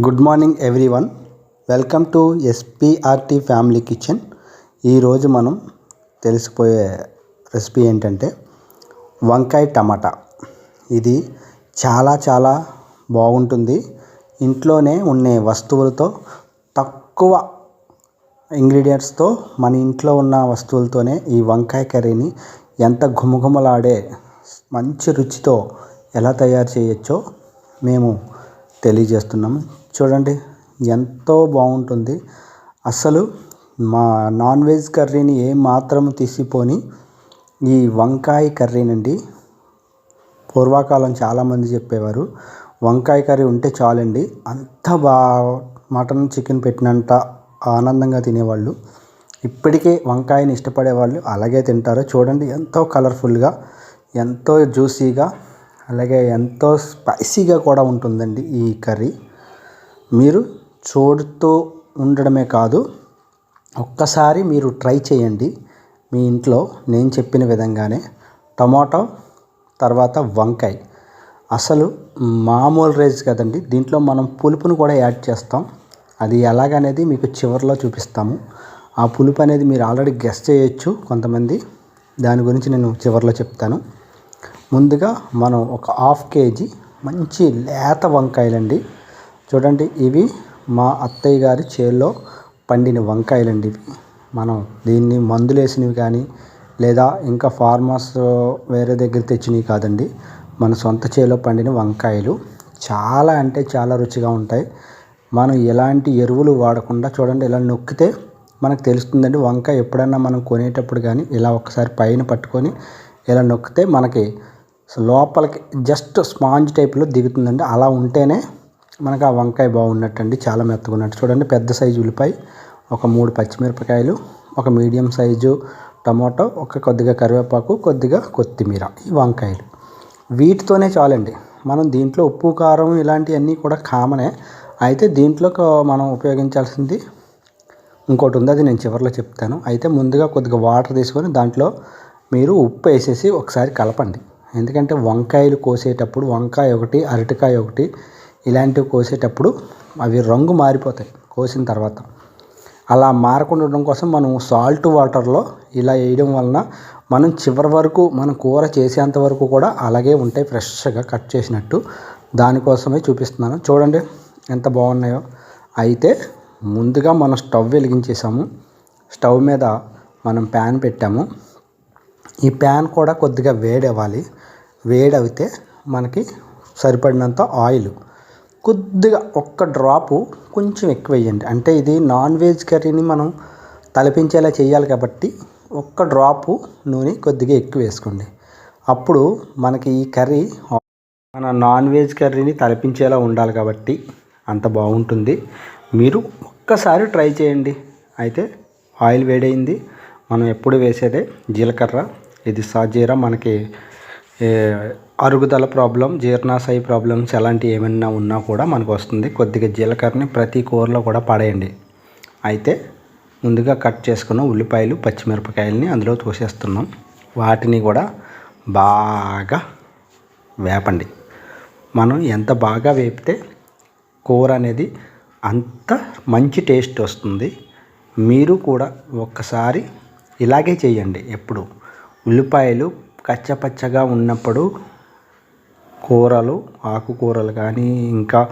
Good morning everyone. Welcome to SPRT family kitchen. ఈరోజు మనం తెలిసిపోయే recipe ఏంటంటే వంకాయ టమాటా. ఇది చాలా చాలా బాగుంటుంది. ఇంట్లోనే ఉండే వస్తువులతో తక్కువ ఇంగ్రీడియంట్స్తో మన ఇంట్లో ఉన్న వస్తువులతోనే ఈ వంకాయ కర్రీని ఎంత ఘుమఘుమలాడే మంచి రుచితో ఎలా తయారు చేయొచ్చో మేము తెలియజేస్తున్నాము. చూడండి ఎంతో బాగుంటుంది. అసలు మా నాన్ వెజ్ కర్రీని ఏ మాత్రం తీసిపోని ఈ వంకాయ కర్రీనండి. పూర్వకాలం చాలామంది చెప్పేవారు వంకాయ కర్రీ ఉంటే చాలండి. అంత బా మటన్ చికెన్ పెట్టినంత ఆనందంగా తినేవాళ్ళు. ఇప్పటికే వంకాయని ఇష్టపడే వాళ్ళు అలాగే తింటారు. చూడండి ఎంతో కలర్ఫుల్గా ఎంతో జ్యూసీగా అలాగే ఎంతో స్పైసీగా కూడా ఉంటుందండి ఈ కర్రీ. మీరు చూడుతూ ఉండడమే కాదు ఒక్కసారి మీరు ట్రై చేయండి. మీ ఇంట్లో నేను చెప్పిన విధంగానే టమాటో తర్వాత వంకాయ. అసలు మామూలు రైస్ కదండి. దీంట్లో మనం పులుపును కూడా యాడ్ చేస్తాం. అది ఎలాగనేది మీకు చివరిలో చూపిస్తాము. ఆ పులుపు అనేది మీరు ఆల్రెడీ గెస్ట్ చేయొచ్చు కొంతమంది. దాని గురించి నేను చివరిలో చెప్తాను. ముందుగా మనం ఒక హాఫ్ కేజీ మంచి లేత వంకాయలండి. చూడండి ఇవి మా అత్తయ్య గారి చేల్లో పండిన వంకాయలండి ఇవి. మనం దీన్ని మందులు వేసినవి కానీ లేదా ఇంకా ఫార్మర్స్ వేరే దగ్గర తెచ్చినవి కాదండి. మన సొంత చేలో పండిన వంకాయలు చాలా అంటే చాలా రుచిగా ఉంటాయి. మనం ఎలాంటి ఎరువులు వాడకుండా చూడండి ఇలా నొక్కితే మనకు తెలుస్తుందండి వంకాయ ఎప్పుడన్నా మనం కొనేటప్పుడు కానీ ఇలా ఒకసారి పైన పట్టుకొని ఇలా నొక్కితే మనకి లోపలికి జస్ట్ స్పాంజ్ టైప్లో దిగుతుందండి. అలా ఉంటేనే మనకు ఆ వంకాయ బాగున్నట్టు అండి చాలా మెత్తగా ఉన్నట్టు. చూడండి పెద్ద సైజు ఉల్లిపాయ ఒక మూడు పచ్చిమిరపకాయలు ఒక మీడియం సైజు టమాటో ఒక కొద్దిగా కరివేపాకు కొద్దిగా కొత్తిమీర ఈ వంకాయలు. వీటితోనే చాలండి. మనం దీంట్లో ఉప్పు కారం ఇలాంటివన్నీ కూడా కామనే. అయితే దీంట్లో మనం ఉపయోగించాల్సింది ఇంకోటి ఉంది అది నేను చివరిలో చెప్తాను. అయితే ముందుగా కొద్దిగా వాటర్ తీసుకొని దాంట్లో మీరు ఉప్పు వేసేసి ఒకసారి కలపండి. ఎందుకంటే వంకాయలు కోసేటప్పుడు వంకాయ ఒకటి అరటికాయ ఒకటి ఇలాంటివి కోసేటప్పుడు అవి రంగు మారిపోతాయి కోసిన తర్వాత. అలా మారకుండా ఉండడం కోసం మనం సాల్ట్ వాటర్లో ఇలా వేయడం వలన మనం చివరి వరకు మనం కూర చేసేంత వరకు కూడా అలాగే ఉంటాయి ఫ్రెష్గా కట్ చేసినట్టు. దానికోసమే చూపిస్తున్నాను. చూడండి ఎంత బాగున్నాయో. అయితే ముందుగా మనం స్టవ్ వెలిగించేసాము స్టవ్ మీద మనం ప్యాన్ పెట్టాము. ఈ ప్యాన్ కూడా కొద్దిగా వేడవ్వాలి. వేడవితే మనకి సరిపడినంత ఆయిల్ కొద్దిగా ఒక్క డ్రాపు కొంచెం ఎక్కువ వేయండి అంటే ఇది నాన్ వెజ్ కర్రీని మనం తలపించేలా చేయాలి కాబట్టి ఒక్క డ్రాపు నూనె కొద్దిగా ఎక్కువ వేసుకోండి. అప్పుడు మనకి ఈ కర్రీ మన నాన్ వెజ్ కర్రీని తలపించేలా ఉండాలి కాబట్టి అంత బాగుంటుంది. మీరు ఒక్కసారి ట్రై చేయండి. అయితే ఆయిల్ వేడైంది మనం ఎప్పుడు వేసేదే జీలకర్ర. ఇది సాజీరా మనకి అరుగుదల ప్రాబ్లం జీర్ణాశయ ప్రాబ్లమ్స్ అలాంటివి ఏమైనా ఉన్నా కూడా మనకు వస్తుంది. కొద్దిగా జీలకర్రని ప్రతి కూరలో కూడా పడేయండి. అయితే ముందుగా కట్ చేసుకున్న ఉల్లిపాయలు పచ్చిమిరపకాయలని అందులో తోసేస్తున్నాం. వాటిని కూడా బాగా వేపండి. మనం ఎంత బాగా వేపితే కూర అనేది అంత మంచి టేస్ట్ వస్తుంది. మీరు కూడా ఒక్కసారి ఇలాగే చేయండి. ఎప్పుడు? ఉల్లిపాయలు కచ్చపచ్చగా ఉన్నప్పుడు కూరలు ఆకుకూరలు కానీ ఇంకా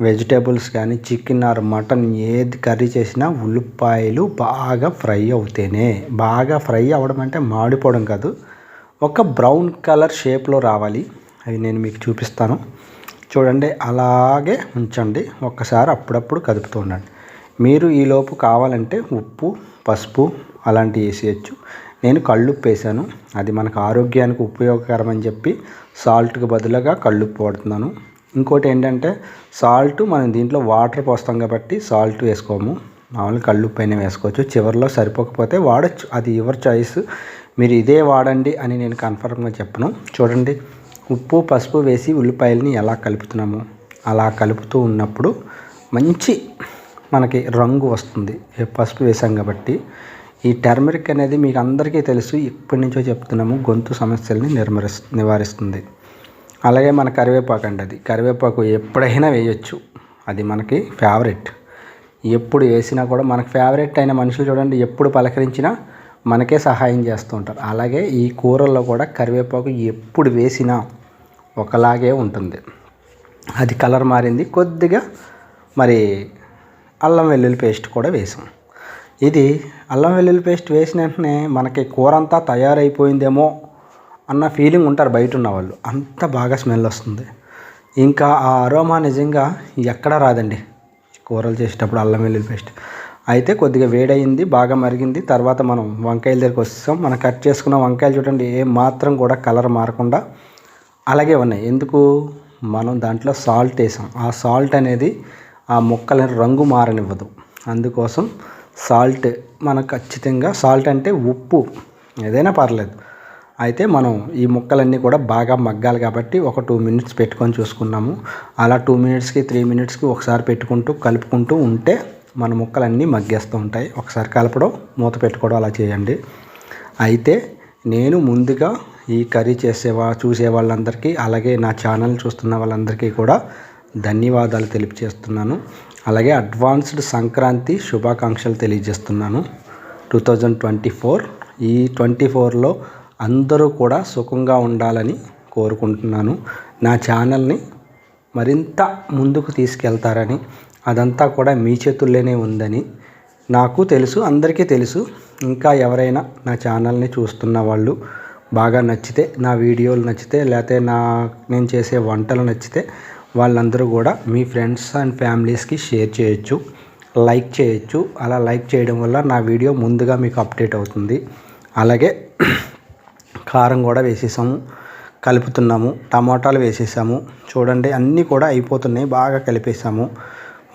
వెజిటేబుల్స్ కానీ చికెన్ ఆర్ మటన్ ఏది కర్రీ చేసినా ఉల్లిపాయలు బాగా ఫ్రై అవుతేనే బాగా ఫ్రై అవ్వడం అంటే మాడిపోవడం కాదు. ఒక బ్రౌన్ కలర్ షేప్లో రావాలి. అవి నేను మీకు చూపిస్తాను. చూడండి అలాగే ఉంచండి. ఒక్కసారి అప్పుడప్పుడు కదుపుతూ ఉండండి. మీరు ఈలోపు కావాలంటే ఉప్పు పసుపు అలాంటివి వేసేయచ్చు నేను కళ్ళుప్పు వేసాను అది మనకు ఆరోగ్యానికి ఉపయోగకరం అని చెప్పి సాల్ట్కి బదులుగా కళ్ళుప్పు వాడుతున్నాను. ఇంకోటి ఏంటంటే సాల్ట్ మనం దీంట్లో వాటర్ పోస్తాం కాబట్టి సాల్ట్ వేసుకోము. మామూలు కళ్ళుప్పు అయినా వేసుకోవచ్చు. చివరిలో సరిపోకపోతే వాడచ్చు. అది ఎవరి చాయిస్. మీరు ఇదే వాడండి అని నేను కన్ఫర్మ్గా చెప్పను. చూడండి. ఉప్పు పసుపు వేసి ఉల్లిపాయలని ఎలా కలుపుతున్నాము? అలా కలుపుతూ ఉన్నప్పుడు మంచి మనకి రంగు వస్తుంది. పసుపు వేసాం కాబట్టి ఈ టర్మరిక్ అనేది మీకు అందరికీ తెలుసు. ఇప్పటి నుంచో చెప్తున్నాము. గొంతు సమస్యల్ని నిర్మరిస్ నివారిస్తుంది. అలాగే మన కరివేపాకు అండి అది. కరివేపాకు ఎప్పుడైనా వేయచ్చు. అది మనకి ఫేవరెట్. ఎప్పుడు వేసినా కూడా మనకు ఫేవరెట్ అయిన మనుషులు చూడండి ఎప్పుడు పలకరించినా మనకే సహాయం చేస్తూ ఉంటారు. అలాగే ఈ కూరల్లో కూడా కరివేపాకు ఎప్పుడు వేసినా ఒకలాగే ఉంటుంది. అది కలర్ మారింది. కొద్దిగా మరి అల్లం వెల్లుల్లి పేస్ట్ కూడా వేసాం. ఇది అల్లం వెల్లుల్లి పేస్ట్ వేసిన వెంటనే మనకి కూర అంతా తయారైపోయిందేమో అన్న ఫీలింగ్ ఉంటారు బయట ఉన్న వాళ్ళు. అంత బాగా స్మెల్ వస్తుంది. ఇంకా ఆ అరోమా నిజంగా ఎక్కడా రాదండి. కూరలు చేసేటప్పుడు అల్లం వెల్లుల్లి పేస్ట్. అయితే కొద్దిగా వేడయింది బాగా మరిగింది. తర్వాత మనం వంకాయల దగ్గరికి వస్తాం. మనం కట్ చేసుకున్న వంకాయలు చూడండి ఏ మాత్రం కూడా కలర్ మారకుండా అలాగే ఉన్నాయి. ఎందుకు? మనం దాంట్లో సాల్ట్ వేసాం. ఆ సాల్ట్ అనేది ఆ ముక్కలని రంగు మారనివ్వదు. అందుకోసం సాల్ట్ మనకు ఖచ్చితంగా సాల్ట్ అంటే ఉప్పు. ఏదైనా పర్లేదు. అయితే మనం ఈ ముక్కలన్నీ కూడా బాగా మగ్గాలి కాబట్టి ఒక టూ మినిట్స్ పెట్టుకొని చూసుకున్నాము. అలా టూ మినిట్స్కి త్రీ మినిట్స్కి ఒకసారి పెట్టుకుంటూ కలుపుకుంటూ ఉంటే మన ముక్కలన్నీ మగ్గేస్తూ ఉంటాయి. ఒకసారి కలపడం మూత పెట్టుకోవడం అలా చేయండి. అయితే నేను ముందుగా ఈ కర్రీ చేసేవా చూసే వాళ్ళందరికీ అలాగే నా ఛానల్ చూస్తున్న వాళ్ళందరికీ కూడా ధన్యవాదాలు తెలియచేస్తున్నాను. అలాగే అడ్వాన్స్డ్ సంక్రాంతి శుభాకాంక్షలు తెలియజేస్తున్నాను. టూ థౌజండ్ ట్వంటీ ఫోర్ ఈ ట్వంటీ ఫోర్లో అందరూ కూడా సుఖంగా ఉండాలని కోరుకుంటున్నాను. నా ఛానల్ని మరింత ముందుకు తీసుకెళ్తారని అదంతా కూడా మీ చేతుల్లోనే ఉందని నాకు తెలుసు అందరికీ తెలుసు. ఇంకా ఎవరైనా నా ఛానల్ని చూస్తున్న వాళ్ళు బాగా నచ్చితే నా వీడియోలు నచ్చితే లేకపోతే నా నేను చేసే వంటలు నచ్చితే వాళ్ళందరూ కూడా మీ ఫ్రెండ్స్ అండ్ ఫ్యామిలీస్కి షేర్ చేయొచ్చు లైక్ చేయొచ్చు. అలా లైక్ చేయడం వల్ల నా వీడియో ముందుగా మీకు అప్డేట్ అవుతుంది. అలాగే కారం కూడా వేసేసాము కలుపుతున్నాము టమాటాలు వేసేసాము. చూడండి అన్నీ కూడా అయిపోతున్నాయి బాగా కలిపేసాము.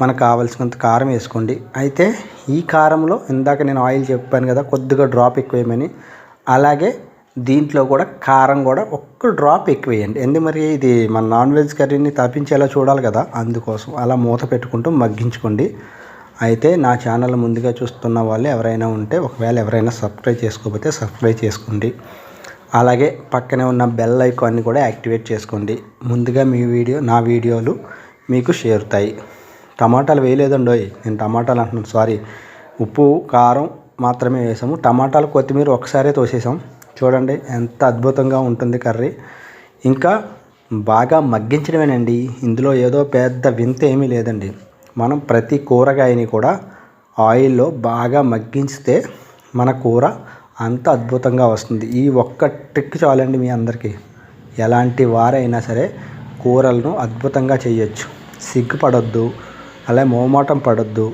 మనకు కావాల్సినంత కారం వేసుకోండి. అయితే ఈ కారంలో ఇందాక నేను ఆయిల్ చెప్పాను కదా కొద్దిగా డ్రాప్ ఎక్కువేమని అలాగే దీంట్లో కూడా కారం కూడా ఒక్క డ్రాప్ ఎక్కువ వేయండి ఎందుకు మరి ఇది మన నాన్ వెజ్ కర్రీని తప్పించేలా చూడాలి కదా. అందుకోసం అలా మూత పెట్టుకుంటూ మగ్గించుకోండి. అయితే నా ఛానల్ ముందుగా చూస్తున్న వాళ్ళు ఎవరైనా ఉంటే ఒకవేళ ఎవరైనా సబ్స్క్రైబ్ చేసుకోకపోతే సబ్స్క్రైబ్ చేసుకోండి. అలాగే పక్కనే ఉన్న బెల్ ఐకాన్ని కూడా యాక్టివేట్ చేసుకోండి. ముందుగా మీ వీడియో నా వీడియోలు మీకు చేరుతాయి. టమాటాలు వేయలేదండోయ్ నేను టమాటాలు అంటున్నాను సారీ. ఉప్పు కారం మాత్రమే వేసాము. టమాటాలు కొత్తిమీర ఒకసారే తోసేసాం. చూడండి ఎంత అద్భుతంగా ఉంటుంది కర్రీ. ఇంకా బాగా మగ్గించడమేనండి. ఇందులో ఏదో పెద్ద వింత ఏమీ లేదండి. మనం ప్రతి కూరగాయని కూడా ఆయిల్లో బాగా మగ్గించితే మన కూర అంత అద్భుతంగా వస్తుంది. ఈ ఒక్క ట్రిక్ చాలండి మీ అందరికీ. ఎలాంటి వారైనా సరే కూరలను అద్భుతంగా చేయొచ్చు. సిగ్గుపడొద్దు అలా మోమాటం పడొద్దు.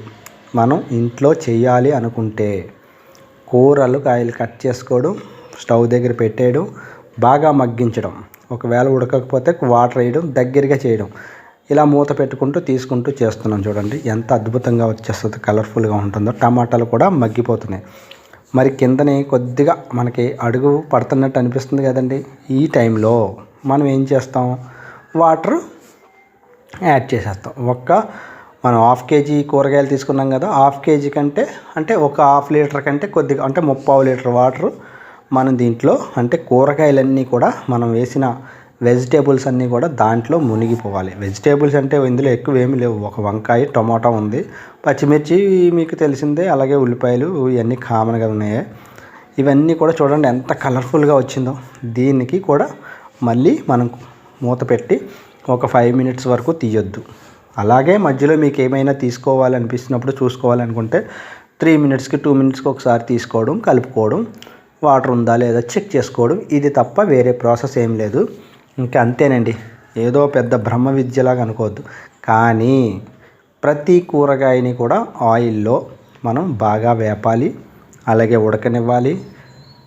మనం ఇంట్లో చేయాలి అనుకుంటే కూరలు కాయలు కట్ చేసుకోవడం స్టవ్ దగ్గర పెట్టేయడం బాగా మగ్గించడం. ఒకవేళ ఉడకకపోతే వాటర్ వేయడం దగ్గరగా చేయడం. ఇలా మూత పెట్టుకుంటూ తీసుకుంటూ చేస్తున్నాం చూడండి. ఎంత అద్భుతంగా వచ్చేస్తుంది కలర్ఫుల్గా ఉంటుందో. టమాటాలు కూడా మగ్గిపోతున్నాయి. మరి కిందనే కొద్దిగా మనకి అడుగు పడుతున్నట్టు అనిపిస్తుంది కదండి. ఈ టైంలో మనం ఏం చేస్తాం? వాటర్ యాడ్ చేసేస్తాం. ఒక్క మనం హాఫ్ కేజీ కూరగాయలు తీసుకున్నాం కదా హాఫ్ కేజీ కంటే అంటే ఒక హాఫ్ లీటర్ కంటే కొద్దిగా అంటే ముప్పావు లీటర్ వాటర్ మనం దీంట్లో అంటే కూరగాయలన్నీ కూడా మనం వేసిన వెజిటేబుల్స్ అన్నీ కూడా దాంట్లో మునిగిపోవాలి. వెజిటేబుల్స్ అంటే ఇందులో ఎక్కువ ఏమీ లేవు. ఒక వంకాయ టమాటా ఉంది. పచ్చిమిర్చి మీకు తెలిసిందే అలాగే ఉల్లిపాయలు ఇవన్నీ కామన్గా ఉన్నాయి. ఇవన్నీ కూడా చూడండి ఎంత కలర్ఫుల్గా వచ్చిందో. దీనికి కూడా మళ్ళీ మనం మూత పెట్టి ఒక ఫైవ్ మినిట్స్ వరకు తీయొద్దు. అలాగే మధ్యలో మీకు ఏమైనా తీసుకోవాలనిపిస్తున్నప్పుడు చూసుకోవాలనుకుంటే త్రీ మినిట్స్కి టూ మినిట్స్కి ఒకసారి తీసుకోవడం కలుపుకోవడం వాటర్ ఉందా లేదా చెక్ చేసుకోవడం. ఇది తప్ప వేరే ప్రాసెస్ ఏం లేదు. ఇంకా అంతేనండి. ఏదో పెద్ద బ్రహ్మ విద్యలాగా అనుకోవద్దు. కానీ ప్రతి కూరగాయని కూడా ఆయిల్లో మనం బాగా వేపాలి. అలాగే ఉడకనివ్వాలి.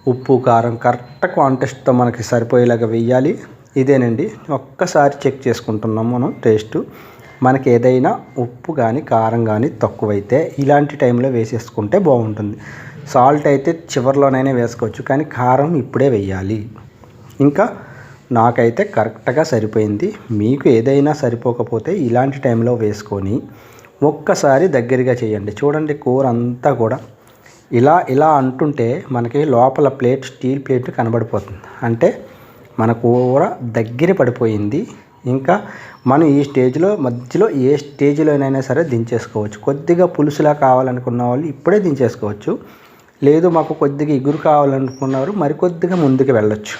ఉప్పు కారం కరెక్ట్ క్వాంటిటీతో మనకి సరిపోయేలాగా వెయ్యాలి. ఇదేనండి. ఒక్కసారి చెక్ చేసుకుంటున్నాం మనం టేస్ట్. మనకి ఏదైనా ఉప్పు కానీ కారం కానీ తక్కువైతే ఇలాంటి టైంలో వేసేసుకుంటే బాగుంటుంది. సాల్ట్ అయితే చివరిలోనైనా వేసుకోవచ్చు కానీ కారం ఇప్పుడే వేయాలి. ఇంకా నాకైతే కరెక్ట్గా సరిపోయింది. మీకు ఏదైనా సరిపోకపోతే ఇలాంటి టైంలో వేసుకొని ఒక్కసారి దగ్గరగా చేయండి. చూడండి కూర అంతా కూడా ఇలా ఇలా అంటుంటే మనకి లోపల ప్లేట్ స్టీల్ ప్లేట్ కనబడిపోతుంది. అంటే మన కూర దగ్గర పడిపోయింది. ఇంకా మనం ఈ స్టేజ్లో మధ్యలో ఏ స్టేజ్లోనైనా సరే దించేసుకోవచ్చు. కొద్దిగా పులుసులా కావాలనుకున్న వాళ్ళు ఇప్పుడే దించేసుకోవచ్చు. లేదు మాకు కొద్దిగా ఇగురు కావాలనుకున్నారు మరికొద్దిగా ముందుకు వెళ్ళొచ్చు.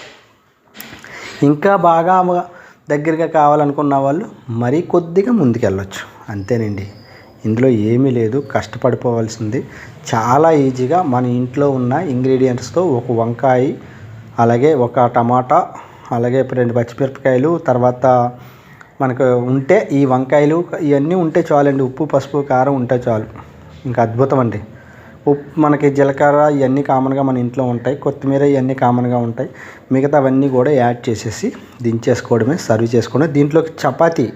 ఇంకా బాగా దగ్గరగా కావాలనుకున్న వాళ్ళు మరీ కొద్దిగా ముందుకు వెళ్ళొచ్చు. అంతేనండి. ఇందులో ఏమీ లేదు కష్టపడిపోవాల్సింది. చాలా ఈజీగా మన ఇంట్లో ఉన్న ఇంగ్రీడియంట్స్తో ఒక వంకాయ అలాగే ఒక టమాటా అలాగే రెండు పచ్చిమిరపకాయలు తర్వాత మనకు ఉంటే ఈ వంకాయలు ఇవన్నీ ఉంటే చాలండి. ఉప్పు పసుపు కారం ఉంటే చాలు. ఇంకా అద్భుతం అండి. ఉప్పు మనకి జీలకర్ర ఇవన్నీ కామన్గా మన ఇంట్లో ఉంటాయి. కొత్తిమీర ఇవన్నీ కామన్గా ఉంటాయి. మిగతావన్నీ కూడా యాడ్ చేసేసి దించేసుకోవడమే సర్వ్ చేసుకోవడం దీంట్లోకి చపాతి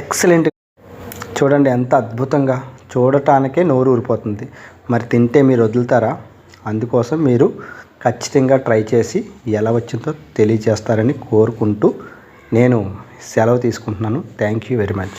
ఎక్సలెంట్. చూడండి ఎంత అద్భుతంగా. చూడటానికే నోరు ఊరిపోతుంది. మరి తింటే మీరు వదులుతారా? అందుకోసం మీరు ఖచ్చితంగా ట్రై చేసి ఎలా వచ్చిందో తెలియజేస్తారని కోరుకుంటూ నేను సెలవు తీసుకుంటున్నాను. Thank you very much.